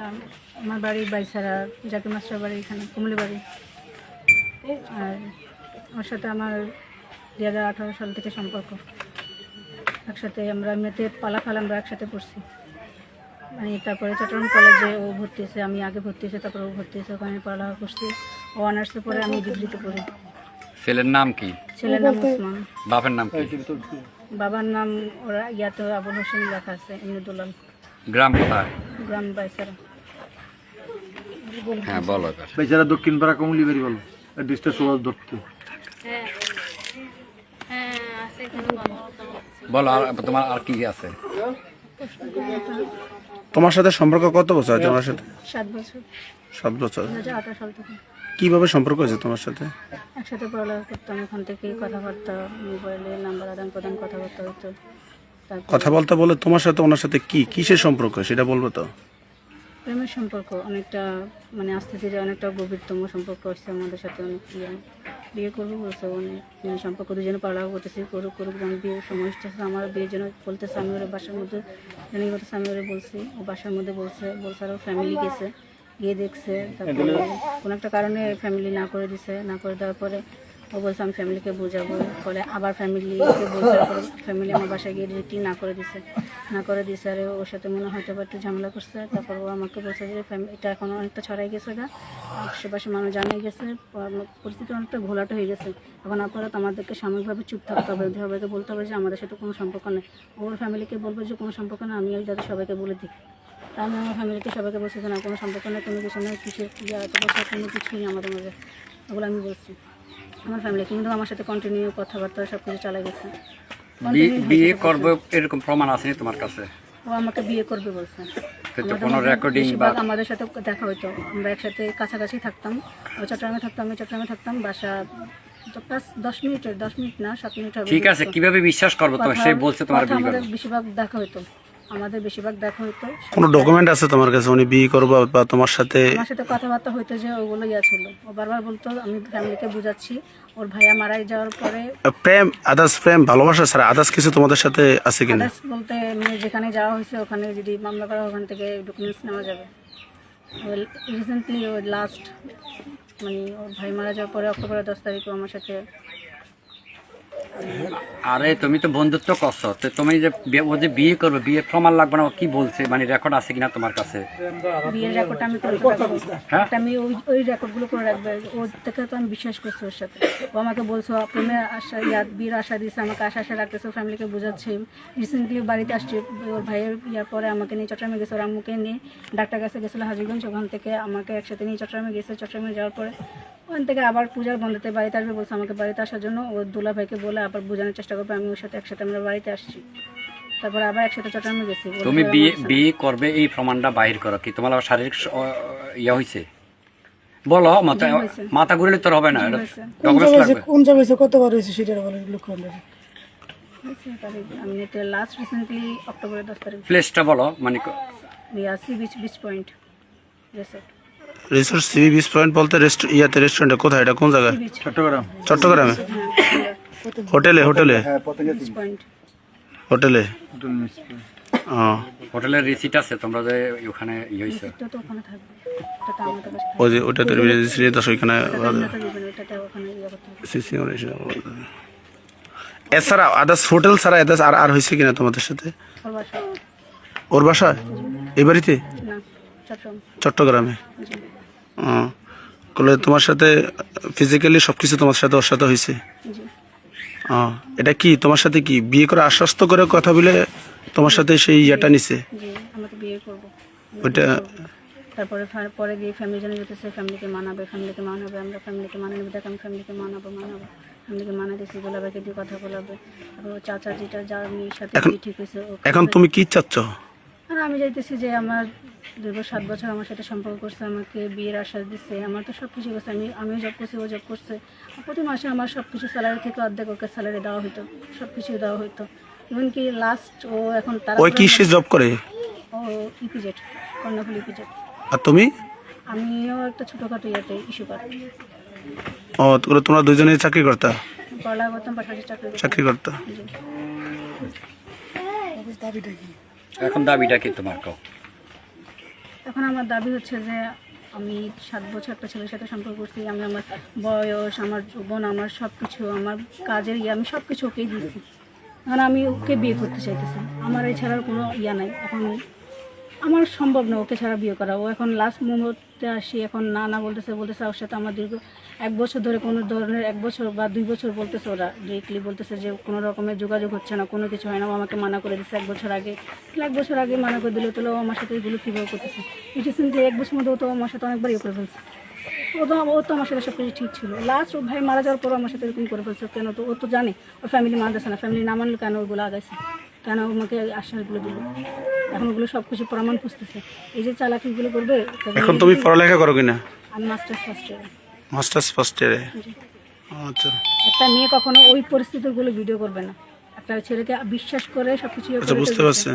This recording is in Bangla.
আম- আমার বাড়ি বাইসারা জাকির মাস্টার বাড়ি এখানে কুমলি বাড়ি। আর ওর সাথে আমার দু হাজার আঠারো সাল থেকে সম্পর্ক। একসাথে আমরা মেতে পালাফাল আমরা একসাথে পড়ছি। মানে তারপরে চট্টগ্রাম কলেজে ও ভর্তি হয়েছে আমি আগে ভর্তি হয়েছে তারপরে ও ভর্তি হয়েছে ওখানে পড়ালেখা করছি। ও অনার্সে পরে আমি ডিগ্রিতে পড়ি। ছেলের নাম কি? ছেলের নাম ওসমান। বাবার নাম কি? বাবার নাম ওরা ইয়াতে আবুল হোসেন লেখা আছে এমনিদুল্লাল গ্রাম কোথায়? গ্রাম বাইসারা। হ্যাঁ বলো এবার বেচারা দক্ষিণ পাড়া কমলি বাড়ি বলো অ্যাড্রেসটা সবাই ধরতে। বলো আর তোমার আর কি আছে? তোমার সাথে সম্পর্ক কত বছর আছে তোমার সাথে? সাত বছর। সাত বছর। থেকে। কীভাবে সম্পর্ক হয়েছে তোমার সাথে? একসাথে পড়ালেখা করতাম ওখান থেকেই কথাবার্তা মোবাইলে নাম্বার আদান প্রদান কথাবার্তা হতো। কথা বলতে বলে তোমার সাথে ওনার সাথে কি কিসের সম্পর্ক সেটা বলব তো? প্রেমের সম্পর্ক অনেকটা মানে আস্তে ধীরে অনেকটা গভীরতম সম্পর্ক হচ্ছে আমাদের সাথে অনেক ইয়ে বিয়ে করব বলছে অনেক ইয়ে সম্পর্ক দুজনে পড়ালেখা করতেছি করুক করুক যেমন বিয়ের সময় আমার বিয়ের জন্য বলতেছে আমি ওরা বাসার মধ্যে জানি করতেছে আমি ওরে বলছি ও বাসার মধ্যে বলছে বলছে আরও ফ্যামিলি গেছে গিয়ে দেখছে তারপরে কোনো একটা কারণে ফ্যামিলি না করে দিছে না করে দেওয়ার পরে ও বলছে, আমি ফ্যামিলিকে বোঝাবো। পরে আবার ফ্যামিলিকে বলছে ফ্যামিলি আমার বাসায় গিয়ে রিটি না করে দিছে। না করে দিছে, আর ওর সাথে মনে হয় হয়তো একটু ঝামেলা করছে। তারপর ও আমাকে বলছে যে এটা এখন অনেকটা ছড়াই গেছে গা। আশেপাশে মানুষ জানিয়ে গেছে পরিস্থিতি অনেকটা ঘোলাটো হয়ে গেছে। এখন আপাতত আমাদেরকে সাময়িকভাবে চুপ থাকতে হবে। সবাইকে বলতে হবে যে, আমাদের সাথে কোনো সম্পর্ক নেই। ওর ফ্যামিলিকে বলব যে, কোনো সম্পর্ক না আমি যাতে সবাইকে বলে দিই। আমি আমার ফ্যামিলিকে সবাইকে বলছি যে, না, কোনো সম্পর্ক নেই, কোনো কিছু নেই বছর কোনো কিছুই নেই আমাদের মাঝে ওগুলো আমি বলছি। আমার ফ্যামিলি কিন্তু আমার সাথে কন্টিনিউ কথাবার্তা সব কিছু চালাই গেছে বিয়ে- করব এরকম প্রমাণ আসেনি তোমার কাছে? ও আমাকে বিয়ে করবে বলছে। কোনো রেকর্ডিং বা আমাদের সাথে দেখা হতো আমরা একসাথে কাছাকাছি থাকতাম। ও চট্টগ্রামে থাকতাম আমি চট্টগ্রামে থাকতাম। বাসা মিনিটের দশ মিনিট না সাত মিনিট হবে ঠিক আছে কীভাবে বিশ্বাস করব? সে বলছে তোমার বিয়ে বেশিরভাগ দেখা হতো আমাদের বেশিরভাগ দেখা হতো। কোনো ডকুমেন্ট আছে তোমার কাছে? উনি বিয়ে করব বা তোমার সাথে আমার সাথে কথাবার্তা হইতো যে ওগুলো ইয়া ছিল। ও বারবার বলতো আমি ফ্যামিলিকে বুঝাচ্ছি। ওর ভাইয়া মারাই যাওয়ার পরে প্রেম আদার্স প্রেম ভালোবাসা ছাড়া আদার্স কিছু তোমাদের সাথে আছে কিনা? আদার্স বলতে মানে যেখানে যাওয়া হয়েছে ওখানে যদি মামলা করা ওখান থেকে ডকুমেন্টস নেওয়া যাবে। রিসেন্টলি ওই লাস্ট মানে ওর ভাই মারা যাওয়ার পরে অক্টোবরের দশ তারিখে আমার সাথে আরে তুমি তো বন্ধুত্ব করছ। তো তুমি যে বিয়ে- ও যে বিয়ে করবে বিয়ে প্রমাণ লাগবে না ও কি বলছে? মানে রেকর্ড আছে কিনা তোমার কাছে? বিয়ের রেকর্ডটা আমি করে রাখব। হ্যাঁ? আমি ওই ওই রেকর্ডগুলো করে রাখব। ওর থেকে তো আমি বিশ্বাস করছি ওর সাথে। ও আমাকে বলছো প্রেমে আশা ইয়া বিয়ের আশা দিয়েছে আমাকে আশা আশা রাখতেছে ফ্যামিলিকে বোঝাচ্ছে। রিসেন্টলি বাড়িতে আসছে ওর ভাইয়ের ইয়ার পরে আমাকে নিয়ে চট্টগ্রামে গেছে ওর আম্মুকে নিয়ে। ডাক্তার কাছে গেছিল হাজিগঞ্জ ওখান থেকে আমাকে একসাথে নিয়ে চট্টগ্রামে গেছে। চট্টগ্রামে যাওয়ার পরে ওখান থেকে আবার পূজার বন্ধতে বাড়িতে আসবে বলছে আমাকে বাড়িতে আসার জন্য। ও দুলা ভাইকে বলে আবার বোঝানোর চেষ্টা করবে আমি ওর সাথে একসাথে আমরা বাড়িতে আসছি। তারপর আবার একসাথে চট্টগ্রামে গেছি। তুমি বিয়ে বিয়ে করবে এই প্রমাণটা বাহির করো কি? তোমার আবার শারীরিক ইয়ে হয়েছে বলো মাথা হয়েছে। মাথা ঘুরলে তোর হবে না। কোন জায়গায় হয়েছে কতবার হয়েছে সেটা বলে লক্ষ্য আমি লাস্ট রিসেন্টলি অক্টোবরের দশ তারিখ। প্লেসটা বলো মানে beach beach point resort resource CB beach point বলতে রেস্ট ইয়াতে রেস্টুরেন্টে কোথায়? এটা কোন জায়গায়? চট্টগ্রাম। চট্টগ্রামে? হোটেলে হোটেলে? হোটেলে হোটেলের রিসিট আছে তোমরা যে ওখানে ইয়ে হয়েছে রিসিপ্টটা তো ওখানে থাকবে। এটা তো আমাদের কাছে ওই যে ওখানে করতে হবে। সিসি এছাড়া আদার্স হোটেল ছাড়া আদার্স আর আর হয়েছে কিনা তোমাদের সাথে? ওর বাসা ওর এই বাড়িতে? না চট্টগ্রাম। বলে তোমার সাথে ফিজিক্যালি সব কিছু তোমার সাথে ওর সাথে হয়েছে। এটা কি? তোমার সাথে কি? বিয়ে করে আশ্বস্ত করে কথা বলে তোমার সাথে সেই ইয়েটা নিছে? জি বিয়ে করব। ওইটা তারপরে পরে গিয়ে ফ্যামিলি জন্য যেতেছে ফ্যামিলিকে মানাবে ফ্যামিলিকে মানাবে আমরা ফ্যামিলিকে মানে নেবে দেখ আমি ফ্যামিলিকে মানাবো মানাবো। ফ্যামিলিকে মানাতেছি গোলাবাকে দিয়ে কথা বলাবে। তারপর চাচা যেটা যার মেয়ের সাথে এখন- ঠিক হয়েছে এখন তুমি কি চাচ্ছ? আমি চাইতেছি যে আমার দীর্ঘ সাত বছর আমার সাথে সম্পর্ক করছে আমাকে বিয়ের আশ্বাস দিচ্ছে আমার তো সব কিছু করছে আমি আমিও জব করছি ও জব করছে। প্রতি মাসে আমার সব কিছু স্যালারি থেকে অর্ধেক ওকে স্যালারি দেওয়া হতো সব কিছু দেওয়া হতো ইভেন কি লাস্ট ও এখন তারা ওই কি সে জব করে? ও ইপিজেড কর্ণফুল ইপিজেড আর তুমি? আমিও একটা ছোটোখাটো ইয়েতে ইস্যু করি। ও তাহলে তোমরা দুজনেই চাকরি করতা? পড়ালেখা করতাম পাশাপাশি চাকরি। চাকরি করতা। দাবিটা কি? এখন দাবিটা কি তোমার কও? এখন আমার দাবি হচ্ছে যে আমি সাত বছর একটা ছেলের সাথে সম্পর্ক করছি, আমি আমার বয়স, আমার যৌবন, আমার সব কিছু আমার কাজের ইয়ে আমি সব কিছু ওকেই দিয়েছি এখন আমি ওকে বিয়ে করতে চাইতেছি। আমার এই ছাড়ার কোনো ইয়া নাই। এখন আমার সম্ভব না ওকে ছাড়া বিয়ে করা। ও এখন লাস্ট মুহূর্তে আসি, এখন না না বলতেছে বলতেছে, ওর সাথে আমার দীর্ঘ এক বছর ধরে কোনো ধরনের এক বছর বা দুই বছর বলতেছে ওরা ডিরেক্টলি বলতেছে যে কোনো রকমের যোগাযোগ হচ্ছে না কোনো কিছু হয় না আমাকে মানা করে দিচ্ছে এক বছর আগে। এক বছর আগে মানা করে দিল তাহলে আমার সাথে এগুলো কীভাবে করতেছে? রিসেন্টলি এক বছর মধ্যে ও তো আমার সাথে অনেকবার ইয়ে করে ফেলছে। ও তো ও তো আমার সাথে সব কিছু ঠিক ছিল। লাস্ট ও ভাই মারা যাওয়ার পর আমার সাথে এরকম করে ফেলছে। কেন তো ও তো জানে ওর ফ্যামিলি মানতেছে না। ফ্যামিলি না মানলে কেন ওগুলো আগাইছে? কেন আমাকে আশ্বাসগুলো দিল? এখন ওগুলো সব কিছু প্রমাণ খুঁজতেছে। এই যে চালাকিগুলো করবে এখন তুমি পড়ালেখা করো কিনা? আমি masters first year masters first ইয়ারে আচ্ছা একটা মেয়ে কখনো ওই পরিস্থিতিগুলো ভিডিও করবে না। একটা ছেলেকে বিশ্বাস করে সব কিছু আচ্ছা বুঝতে পারছি।